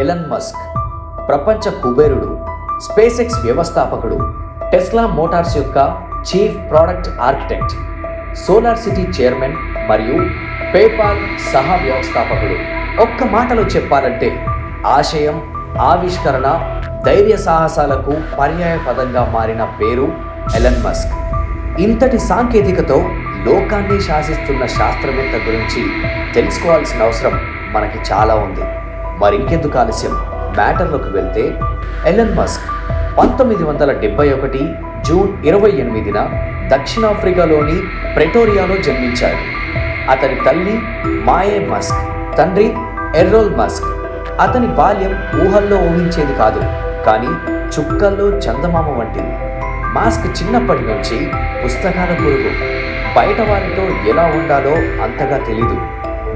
Elon Musk ప్రపంచ కుబేరుడు space X వ్యవస్థాపకుడు టెస్లా మోటార్స్ యొక్క chief product architect solar city chairman మరియు పేపాల్ సహా వ్యవస్థాపకుడు. ఒక్క మాటలో చెప్పాలంటే ఆశయం ఆవిష్కరణ ధైర్య సాహసాలకు పర్యాయ పదంగా మారిన పేరు ఎలన్ మస్క్ ఇంతటి సాంకేతికతో లోకాన్ని శాసిస్తున్న శాస్త్రవేత్త గురించి తెలుసుకోవాల్సిన అవసరం మనకి చాలా ఉంది. మరింకెందుకు ఆలస్యం? మ్యాటర్లోకి వెళ్తే ఎలన్ మస్క్ పంతొమ్మిది వందల డెబ్బై ఒకటి జూన్ ఇరవై ఎనిమిదిన దక్షిణాఫ్రికాలోని ప్రెటోరియాలో జన్మించాడు. అతని తల్లి మాయే మస్క్ తండ్రి ఎర్రోల్ మస్క్. అతని బాల్యం ఊహల్లో ఊహించేది కాదు కానీ చుక్కల్లో చందమామ వంటిది. మాస్క్ చిన్నప్పటి నుంచి పుస్తకాల పురుగు. బయట వారితో ఎలా ఉండాలో అంతగా తెలీదు.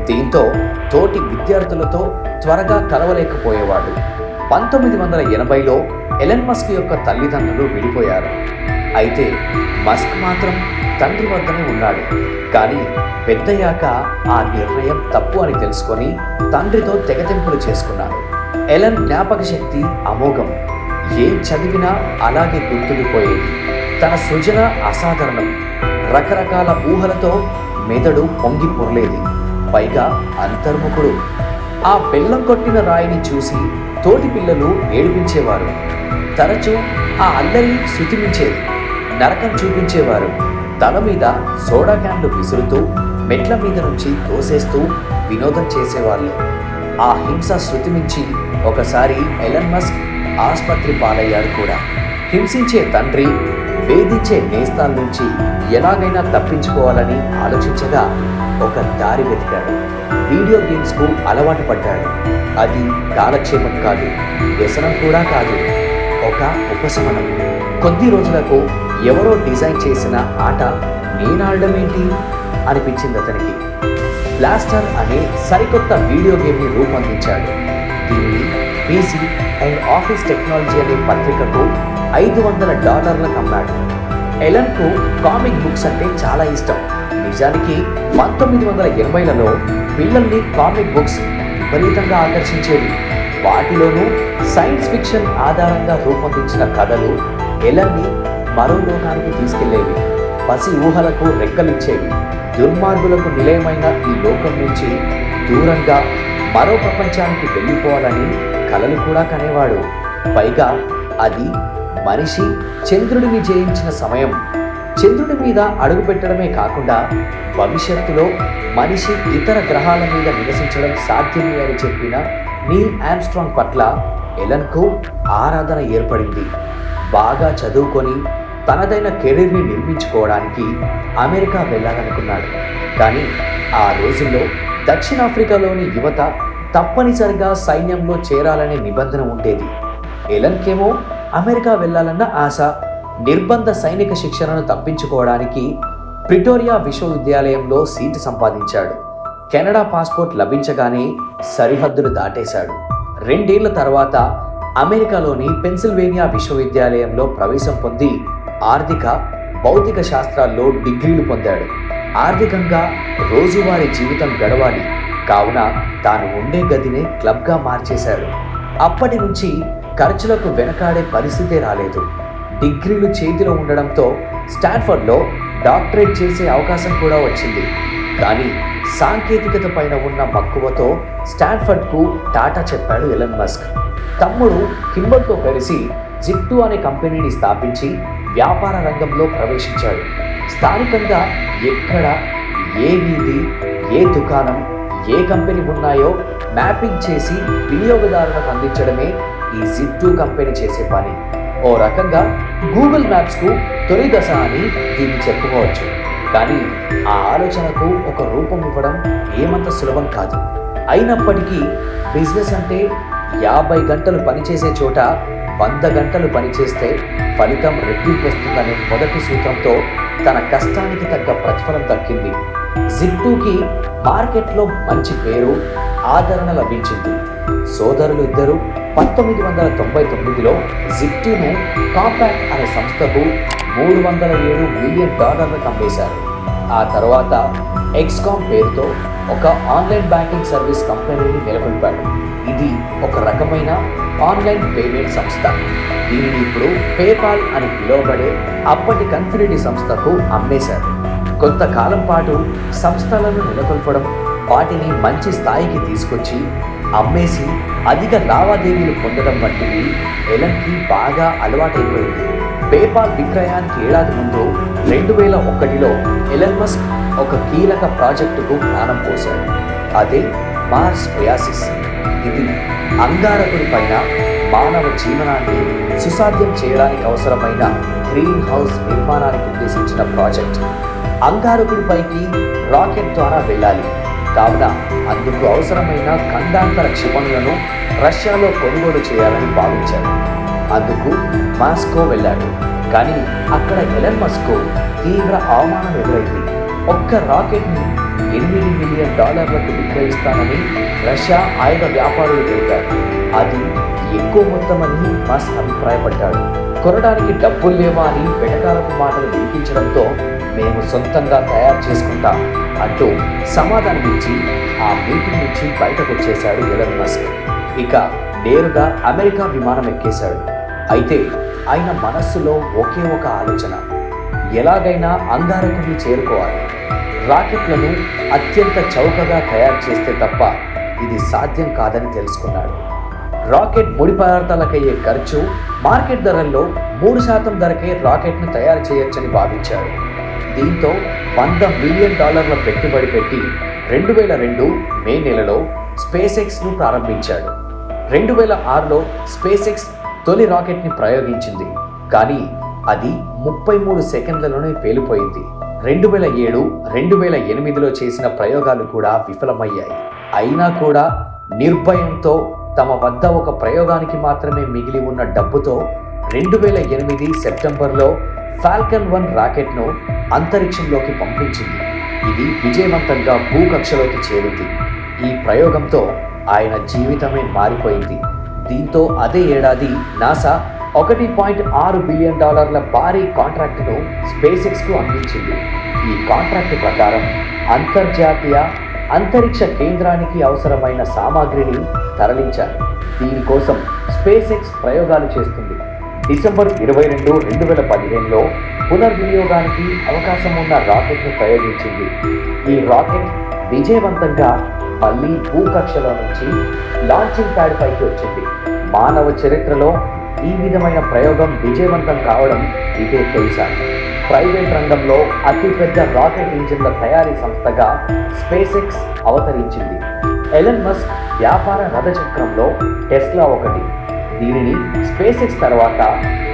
దీంతో తోటి విద్యార్థులతో త్వరగా కలవలేకపోయేవాడు. పంతొమ్మిది వందల ఎనభైలో ఎలన్ మస్క్ యొక్క తల్లిదండ్రులు విడిపోయారు. అయితే మస్క్ మాత్రం తండ్రి వద్దనే ఉన్నాడు. కానీ పెద్దయ్యాక ఆ నిర్ణయం తప్పు అని తెలుసుకొని తండ్రితో తెగతింపులు చేసుకున్నాడు ఎలన్ జ్ఞాపక శక్తి అమోఘం. ఏం చదివినా అలాగే గుర్తుండిపోయేది. తన సృజన అసాధారణం. రకరకాల ఊహలతో మెదడు పొంగి పొరలేదు. పైగా అంతర్ముఖుడు. ఆ బెల్లం కొట్టిన రాయిని చూసి తోటి పిల్లలు ఏడిపించేవారు. తరచూ ఆ అల్లరి శృతిమించేది. నరకం చూపించేవారు. తల మీద సోడా క్యాన్లు విసురుతూ మెట్ల మీద నుంచి తోసేస్తూ వినోదం చేసేవాళ్ళు. ఆ హింస శృతిమించి ఒకసారి ఎలన్ మస్క్ ఆసుపత్రి పాలయ్యాడు కూడా. హింసించే తండ్రి వేధించే నేస్తాల నుంచి ఎలాగైనా తప్పించుకోవాలని ఆలోచించగా ఒక దారి వెతికాడు. వీడియో గేమ్స్కు అలవాటు పడ్డాడు. అది కాలక్షేపం కాదు వ్యసనం కూడా కాదు ఒక ఉపశమనం. కొద్ది రోజులకు ఎవరో డిజైన్ చేసిన ఆట నేనాడడం ఏంటి అనిపించింది అతనికి. బ్లాస్టర్ అనే సరికొత్త వీడియో గేమ్ని రూపొందించాడు. దీన్ని పీసీ అండ్ ఆఫీస్ టెక్నాలజీ అనే పత్రికకు ఐదు వందల డాలర్లకు అమ్మాడు. ఎలన్కు కామిక్ బుక్స్ అంటే చాలా ఇష్టం. నిజానికి పంతొమ్మిది వందల ఎనభైలలో పిల్లల్ని కామిక్ బుక్స్ విపరీతంగా ఆకర్షించేవి. వాటిలోనూ సైన్స్ ఫిక్షన్ ఆధారంగా రూపొందించిన కథలు ఎలర్ని మరో లోకానికి తీసుకెళ్ళేవి. పసి ఊహలకు రెక్కలిచ్చేవి. దుర్మార్గులకు నిలయమైన ఈ లోకం నుంచి దూరంగా మరో ప్రపంచానికి వెళ్ళిపోవాలని కలలు కూడా కనేవాడు. పైగా అది మనిషి చంద్రుడిని జయించిన సమయం. చంద్రుడి మీద అడుగు పెట్టడమే కాకుండా భవిష్యత్తులో మనిషి ఇతర గ్రహాల మీద నివసించడం సాధ్యమే అని చెప్పిన నీల్ ఆమ్స్ట్రాంగ్ పట్ల ఎలన్కు ఆరాధన ఏర్పడింది. బాగా చదువుకొని తనదైన కెరీర్ని నిర్మించుకోవడానికి అమెరికా వెళ్ళాలనుకున్నాడు. కానీ ఆ రోజుల్లో దక్షిణాఫ్రికాలోని యువత తప్పనిసరిగా సైన్యంలో చేరాలనే నిబంధన ఉండేది. ఎలన్కేమో అమెరికా వెళ్ళాలన్న ఆశ నిర్బంధ సైనిక శిక్షణను తప్పించుకోవడానికి ప్రిటోరియా విశ్వవిద్యాలయంలో సీటు సంపాదించాడు. కెనడా పాస్పోర్ట్ లభించగానే సరిహద్దులు దాటేశాడు. రెండేళ్ళ తర్వాత అమెరికాలోని పెన్సిల్వేనియా విశ్వవిద్యాలయంలో ప్రవేశం పొంది ఆర్థిక భౌతిక శాస్త్రాల్లో డిగ్రీలు పొందాడు. ఆర్థికంగా రోజువారీ జీవితం గడవాలి. కావున తాను ఉండే గదిని క్లబ్గా మార్చేశాడు. అప్పటి నుంచి ఖర్చులకు వెనకాడే పరిస్థితే రాలేదు. డిగ్రీలు చేతిలో ఉండడంతో స్టాన్ఫర్డ్లో డాక్టరేట్ చేసే అవకాశం కూడా వచ్చింది. కానీ సాంకేతికత పైన ఉన్న మక్కువతో స్టాన్ఫర్డ్కు టాటా చెప్పాడు ఎలన్ మస్క్. తమ్ముడు కింబర్తో కలిసి జిట్టు అనే కంపెనీని స్థాపించి వ్యాపార రంగంలో ప్రవేశించాడు. స్థానికంగా ఎక్కడ ఏ వీధి ఏ దుకాణం ఏ కంపెనీ ఉన్నాయో మ్యాపింగ్ చేసి వినియోగదారులకు అందించడమే ఈ జిట్టు కంపెనీ చేసే పని. ఓ రకంగా గూగుల్ మ్యాప్స్కు తొలి దశ అని దీన్ని చెప్పుకోవచ్చు. కానీ ఆ ఆలోచనకు ఒక రూపం ఇవ్వడం ఏమంత సులభం కాదు. అయినప్పటికీ బిజినెస్ అంటే యాభై గంటలు పనిచేసే చోట వంద గంటలు పనిచేస్తే ఫలితం రెట్టింపు వస్తుందనే మొదటి సూత్రంతో తన కష్టానికి తగ్గ ప్రతిఫలం దక్కింది. జిప్టూకి మార్కెట్లో మంచి పేరు ఆదరణ లభించింది. సోదరులు ఇద్దరు పంతొమ్మిది వందల తొంభై తొమ్మిదిలో జిప్టీను కాంపాక్ట్ అనే సంస్థకు మూడు వందల ఏడు మిలియన్ డాలర్లకు అమ్మేశారు ఆ తర్వాత ఎక్స్కామ్ పేరుతో ఒక ఆన్లైన్ బ్యాంకింగ్ సర్వీస్ కంపెనీని నెలకొల్పాడు. ఇది ఒక రకమైన ఆన్లైన్ పేమెంట్ సంస్థ. దీనిని ఇప్పుడు పేపాల్ అని పిలువబడే అప్పటి కన్ఫినిటీ సంస్థకు అమ్మేశారు. కొంతకాలం పాటు సంస్థలను నెలకొల్పడం వాటిని మంచి స్థాయికి తీసుకొచ్చి అమ్మేసి అధిక లావాదేవీలు పొందడం వంటివి ఎలన్కి బాగా అలవాటైపోయింది. పేపాల్ విక్రయానికి ఏడాది ముందు రెండు వేల ఒకటిలో ఎలన్ మస్క్ ఒక కీలక ప్రాజెక్టుకు ప్రాణం పోశాడు. అదే మార్స్ ప్రయాసిస్ ఇది అంగారకుడి పైన మానవ జీవనాన్ని సుసాధ్యం చేయడానికి అవసరమైన గ్రీన్ హౌస్ నిర్మాణానికి ఉద్దేశించిన ప్రాజెక్ట్. అంగారకుడిపైకి రాకెట్ ద్వారా వెళ్ళాలి. కావున అందుకు అవసరమైన ఖండాంతర క్షిపణులను రష్యాలో కొనుగోలు చేయాలని భావించాడు అందుకు మాస్కో వెళ్ళాడు. కానీ అక్కడ ఎలన్ మస్కో తీవ్ర అవమానం ఎదురైంది. ఒక్క రాకెట్ని ఎనిమిది మిలియన్ డాలర్లకు విక్రయిస్తానని రష్యా ఆయుధ వ్యాపారులు తెలిపారు. అది ఎక్కువ మొత్తమని మాస్ అభిప్రాయపడ్డాడు. కొనడానికి డబ్బులు లేవా అని వెనకాలకు మాటలు వినిపించడంతో మేము సొంతంగా తయారు చేసుకుంటాం అంటూ సమాధానమిచ్చి ఆ మీటింగ్ నుంచి బయటకు వచ్చేశాడు ఎలన్ మస్క్. ఇక నేరుగా అమెరికా విమానం ఎక్కేశాడు. అయితే ఆయన మనస్సులో ఒకే ఒక ఆలోచన. ఎలాగైనా అంగారకుని చేరుకోవాలి. రాకెట్లను అత్యంత చౌకగా తయారు చేస్తే తప్ప ఇది సాధ్యం కాదని తెలుసుకున్నాడు. రాకెట్ ముడి పదార్థాలకయ్యే ఖర్చు మార్కెట్ ధరల్లో మూడు శాతం ధరకే రాకెట్ను తయారు చేయొచ్చని భావించాడు. దీంతో వంద మిలియన్ డాలర్ల పెట్టుబడి పెట్టి రెండు వేల రెండు మే నెలలో స్పేస్ ఎక్స్ను ప్రారంభించాడు. రెండు వేల ఆరులో స్పేస్ ఎక్స్ తొలి రాకెట్ని ప్రయోగించింది. కానీ అది ముప్పై మూడు సెకండ్లలోనే పేలిపోయింది. రెండు వేల ఏడు రెండు వేల ఎనిమిదిలో చేసిన ప్రయోగాలు కూడా విఫలమయ్యాయి. అయినా కూడా నిర్భయంతో తమ వద్ద ఒక ప్రయోగానికి మాత్రమే మిగిలి ఉన్న డబ్బుతో రెండు వేల ఎనిమిది సెప్టెంబర్లో ఫాల్కన్ వన్ రాకెట్ను అంతరిక్షంలోకి పంపించింది. ఇది విజయవంతంగా భూకక్షలోకి చేరింది. ఈ ప్రయోగంతో ఆయన జీవితమే మారిపోయింది. దీంతో అదే ఏడాది నాసా ఒకటి పాయింట్ ఆరు బిలియన్ డాలర్ల భారీ కాంట్రాక్టును స్పేస్ ఎక్స్కు అందించింది. ఈ కాంట్రాక్టు ప్రకారం అంతర్జాతీయ అంతరిక్ష కేంద్రానికి అవసరమైన సామాగ్రిని తరలించారు. దీనికోసం స్పేస్ ఎక్స్ ప్రయోగాలు చేస్తుంది. డిసెంబర్ ఇరవై రెండు రెండు వేల పదిహేనులో పునర్వినియోగానికి అవకాశం ఉన్న రాకెట్ను ప్రయోగించింది. ఈ రాకెట్ విజయవంతంగా మళ్ళీ భూకక్షలో నుంచి లాంచింగ్ ప్యాడ్ పైకి వచ్చింది. మానవ చరిత్రలో ఈ విధమైన ప్రయోగం విజయవంతం కావడం ఇదే తెలుసా ప్రైవేట్ రంగంలో అతిపెద్ద రాకెట్ ఇంజిన్ల తయారీ సంస్థగా స్పేస్ ఎక్స్ అవతరించింది. ఎలన్ మస్క్ వ్యాపార రథచక్రంలో టెస్లా ఒకటి. దీనిని స్పేస్ ఎక్స్ తర్వాత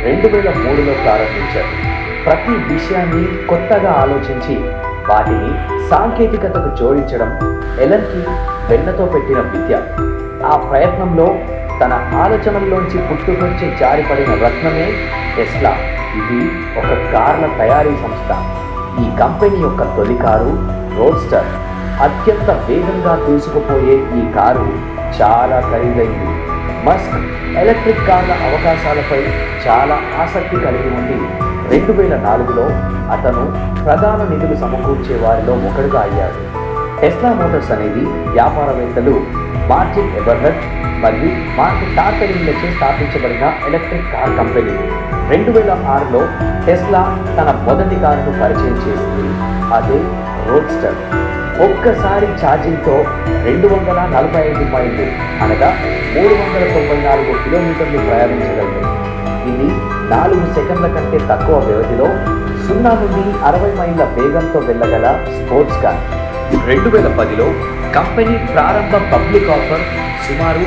రెండు వేల మూడులో ప్రారంభించారు. ప్రతి విషయాన్ని కొత్తగా ఆలోచించి వాటిని సాంకేతికతకు జోడించడం ఎలన్కి వెన్నతో పెట్టిన విద్య. ఆ ప్రయత్నంలో తన ఆలోచనల్లోంచి పుట్టుకొచ్చి జారిపడిన రత్నమే టెస్లా. ఇది ఒక కార్ల తయారీ సంస్థ. ఈ కంపెనీ యొక్క తొలి కారు రోడ్స్టర్. అత్యంత వేగంగా దూసుకుపోయే ఈ కారు చాలా ఖరీదైంది. మస్క్ ఎలక్ట్రిక్ కార్ల అవకాశాలపై చాలా ఆసక్తి కలిగి ఉండి రెండు వేల నాలుగులో అతను ప్రధాన నిధులు సమకూర్చే వారిలో ఒకడుగా అయ్యాడు. టెస్లా మోటార్స్ అనేది వ్యాపారవేత్తలు మార్టిన్ ఎబర్హెడ్ మరియు మార్క్ టార్కరింగ్లచే స్థాపించబడిన ఎలక్ట్రిక్ కార్ కంపెనీ. రెండు వేల ఆరులో టెస్లా తన మొదటి కారును పరిచయం చేసింది. అదే రోడ్స్టర్. ఒక్కసారి ఛార్జింగ్తో రెండు వందల నలభై ఐదు మైళ్ళు అనగా మూడు వందల తొంభై నాలుగు కిలోమీటర్లు ప్రయాణించగలదు ఇది నాలుగు సెకండ్ల కంటే తక్కువ వ్యవధిలో సున్నా నుండి అరవై మైళ్ళ వేగంతో వెళ్ళగల స్పోర్ట్స్ కార్. రెండు వేల పదిలో కంపెనీ ప్రారంభ పబ్లిక్ ఆఫర్ సుమారు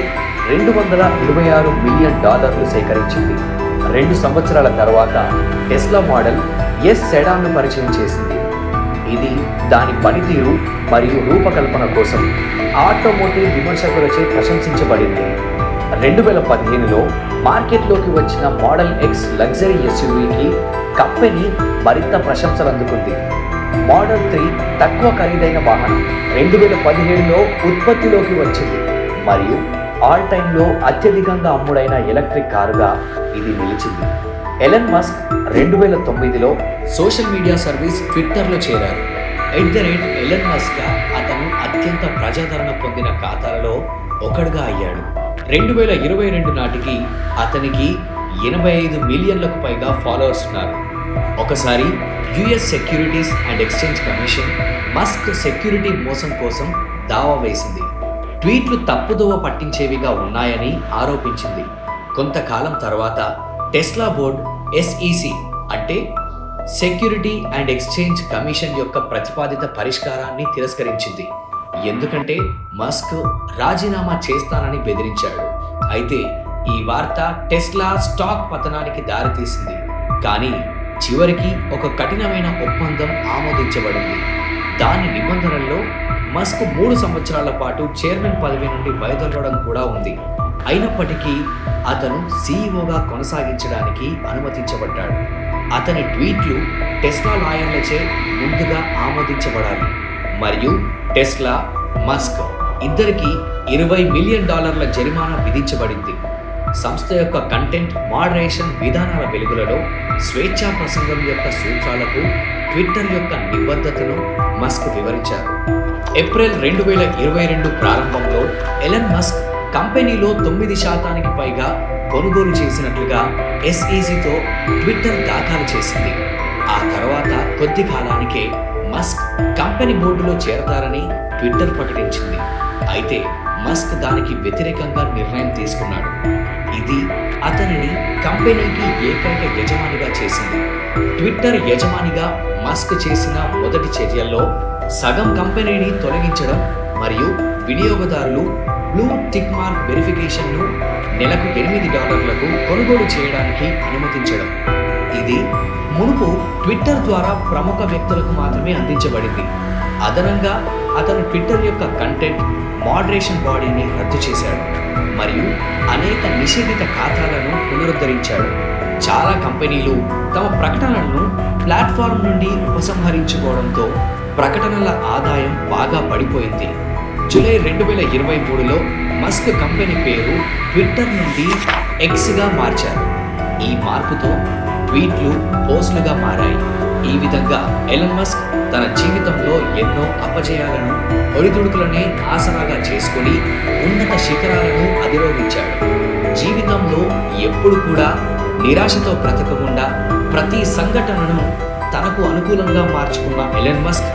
రెండు వందల ఇరవై ఆరు మిలియన్ డాలర్లు సేకరించింది. రెండు సంవత్సరాల తర్వాత టెస్లా మోడల్ ఎస్ సెడాన్ను పరిచయం చేసింది. ఇది దాని పనితీరు మరియు రూపకల్పన కోసం ఆటోమోటివ్ విమర్శకులచే ప్రశంసించబడింది. రెండు వేల పదిహేనులో మార్కెట్లోకి వచ్చిన మోడల్ ఎక్స్ లగ్జరీ ఎస్యూవీకి కంపెనీ మరింత ప్రశంసలు అందుకుంది. మోడల్ త్రీ తక్కువ ఖరీదైన వాహనం రెండు వేల పదిహేడులో ఉత్పత్తిలోకి వచ్చింది మరియు ఆల్ టైంలో అత్యధికంగా అమ్ముడైన ఎలక్ట్రిక్ కారుగా ఇది నిలిచింది. ఎలన్ మస్క్ రెండు వేల తొమ్మిదిలో సోషల్ మీడియా సర్వీస్ ట్విట్టర్లో చేరారు. ఎట్ ద రేట్ ఎలన్ మస్క్గా అతను అత్యంత ప్రజాదరణ పొందిన ఖాతాలలో ఒకడుగా అయ్యాడు. రెండు వేల ఇరవై రెండు నాటికి అతనికి ఎనభై ఐదు మిలియన్లకు పైగా ఫాలోవర్స్ ఉన్నారు. ఒకసారి US securities and exchange commission Musk security మోసం కోసం దావా వేసింది. ట్వీట్లు తప్పుదోవ పట్టించేవిగా ఉన్నాయని ఆరోపించింది. కొంతకాలం తర్వాత టెస్లా బోర్డ్ ఎస్ఈసి అంటే సెక్యూరిటీ అండ్ ఎక్స్చేంజ్ కమిషన్ యొక్క ప్రతిపాదిత పరిష్కారాన్ని తిరస్కరించింది. ఎందుకంటే మస్క్ రాజీనామా చేస్తానని బెదిరించాడు. అయితే ఈ వార్త టెస్లా స్టాక్ పతనానికి దారితీసింది. కానీ చివరికి ఒక కఠినమైన ఒప్పందం ఆమోదించబడింది. దాని నిబంధనల్లో మస్క్ మూడు సంవత్సరాల పాటు చైర్మన్ పదవి నుండి వైదొలగడం కూడా ఉంది. అయినప్పటికీ అతను సీఈఓగా కొనసాగించడానికి అనుమతించబడ్డాడు. అతని ట్వీట్లు టెస్లా లాయర్లచే ముందుగా ఆమోదించబడాలి. మరియు టెస్లా మస్క్ ఇద్దరికి ఇరవై మిలియన్ డాలర్ల జరిమానా విధించబడింది. సంస్థ యొక్క కంటెంట్ మాడరేషన్ విధానాల వెలుగులలో స్వేచ్ఛా ప్రసంగం యొక్క సూత్రాలకు ట్విట్టర్ యొక్క నిబద్ధతను మస్క్ వివరించారు. ఏప్రిల్ రెండు వేల ఇరవై రెండు ప్రారంభంలో ఎలన్ మస్క్ కంపెనీలో తొమ్మిది శాతానికి పైగా కొనుగోలు చేసినట్లుగా ఎస్ఈసితో ట్విట్టర్ దాఖలు చేసింది. ఆ తర్వాత కొద్ది కాలానికే మస్క్ కంపెనీ బోర్డులో చేరతారని ట్విట్టర్ ప్రకటించింది. అయితే మస్క్ దానికి వ్యతిరేకంగా నిర్ణయం తీసుకున్నాడు. ఇది అతనిని కంపెనీకి ఏకైక యజమానిగా చేసింది. ట్విట్టర్ యజమానిగా మస్క్ చేసిన మొదటి చర్యల్లో సగం కంపెనీని తొలగించడం మరియు వినియోగదారులు బ్లూ టిక్ మార్క్ వెరిఫికేషన్ను నెలకు ఎనిమిది డాలర్లకు కొనుగోలు చేయడానికి అనుమతించడం. ఇది మునుపు ట్విట్టర్ ద్వారా ప్రముఖ వ్యక్తులకు మాత్రమే అందించబడింది. అదనంగా అతను ట్విట్టర్ యొక్క కంటెంట్ మాడరేషన్ బాడీని రద్దు చేశాడు మరియు అనేక నిషేధిత ఖాతాలను పునరుద్ధరించాడు. చాలా కంపెనీలు తమ ప్రకటనలను ప్లాట్ఫామ్ నుండి ఉపసంహరించుకోవడంతో ప్రకటనల ఆదాయం బాగా పడిపోయింది. జూలై రెండు వేల ఇరవై మూడులో మస్క్ కంపెనీ పేరు ట్విట్టర్ నుండి ఎక్స్గా మార్చారు. ఈ మార్పుతో ట్వీట్లు పోస్టులుగా మారాయి. ఈ విధంగా ఎలన్ మస్క్ తన జీవితంలో ఎన్నో అపజయాలను ఒడిదుడుకులనే ఆసరాగా చేసుకుని ఉన్నత శిఖరాలను అధిరోహించాడు. జీవితంలో ఎప్పుడు కూడా నిరాశతో బ్రతకకుండా ప్రతి సంఘటనను తనకు అనుకూలంగా మార్చుకున్న ఎలన్ మస్క్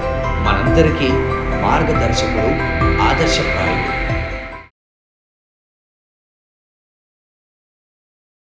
మనందరికీ మార్గదర్శకుడు ఆదర్శప్రాయుడు.